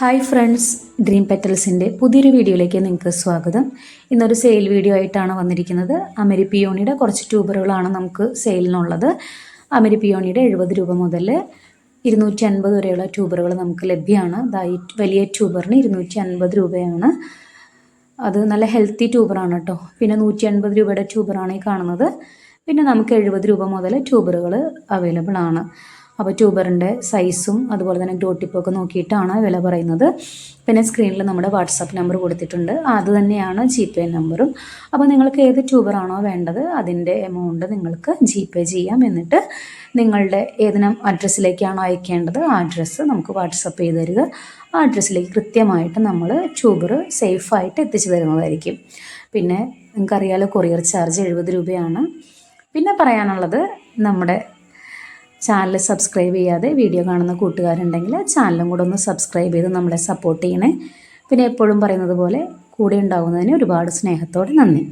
Hi friends dream പെറ്റൽസിന്റെ പുതിയൊരു വീഡിയോയിലേക്ക് നിങ്ങൾക്ക് സ്വാഗതം. ഇന്നൊരു സെയിൽ വീഡിയോ ആയിട്ടാണ് വന്നിരിക്കുന്നത്. അമരിപ്പിയോണിയുടെ കുറച്ച് ട്യൂബറുകളാണ് നമുക്ക് സെയിലിനുള്ളത് അമരിപ്പിയോണിയുടെ എഴുപത് രൂപ മുതൽ ഇരുന്നൂറ്റി അൻപത് വരെയുള്ള ട്യൂബറുകൾ നമുക്ക് ലഭ്യമാണ്. വലിയ ട്യൂബറിന് ഇരുന്നൂറ്റി അൻപത് രൂപയാണ്. അത് നല്ല ഹെൽത്തി ട്യൂബറാണ് കേട്ടോ. പിന്നെ നൂറ്റി അൻപത് രൂപയുടെ ട്യൂബറാണ് ഈ കാണുന്നത്. പിന്നെ നമുക്ക് എഴുപത് രൂപ മുതൽ ട്യൂബറുകൾ അവൈലബിൾ ആണ്. അപ്പോൾ ട്യൂബറിന്റെ സൈസും അതുപോലെ തന്നെ ഗ്രോ ടിപ്പൊക്കെ നോക്കിയിട്ടാണ് വില പറയുന്നത്. പിന്നെ സ്ക്രീനിൽ നമ്മുടെ വാട്സാപ്പ് നമ്പർ കൊടുത്തിട്ടുണ്ട്. അത് തന്നെയാണ് ജി പേ നമ്പറും അപ്പോൾ നിങ്ങൾക്ക് ഏത് ട്യൂബറാണോ വേണ്ടത് അതിന്റെ എമൗണ്ട് നിങ്ങൾക്ക് ജി പേ ചെയ്യാം. എന്നിട്ട് നിങ്ങളുടെ ഏതിനും അഡ്രസ്സിലേക്കാണോ അയക്കേണ്ടത് ആ അഡ്രസ്സ് നമുക്ക് വാട്സപ്പ് ചെയ്ത് തരിക. ആ അഡ്രസ്സിലേക്ക് കൃത്യമായിട്ട് നമ്മൾ ട്യൂബർ സേഫായിട്ട് എത്തിച്ചു തരുന്നതായിരിക്കും. പിന്നെ നിങ്ങൾക്കറിയാലോ കൊറിയർ ചാർജ് എഴുപത് രൂപയാണ്. പിന്നെ പറയാനുള്ളത് നമ്മുടെ ചാനൽ സബ്സ്ക്രൈബ് ചെയ്യാതെ വീഡിയോ കാണുന്ന കൂട്ടുകാരുണ്ടെങ്കിൽ ചാനലും കൂടെ ഒന്ന് സബ്സ്ക്രൈബ് ചെയ്ത് നമ്മളെ സപ്പോർട്ട് ചെയ്യണേ. പിന്നെ എപ്പോഴും പറയുന്നത് പോലെ കൂടെ ഉണ്ടാകുന്നതിന് ഒരുപാട് സ്നേഹത്തോടെ നന്ദി.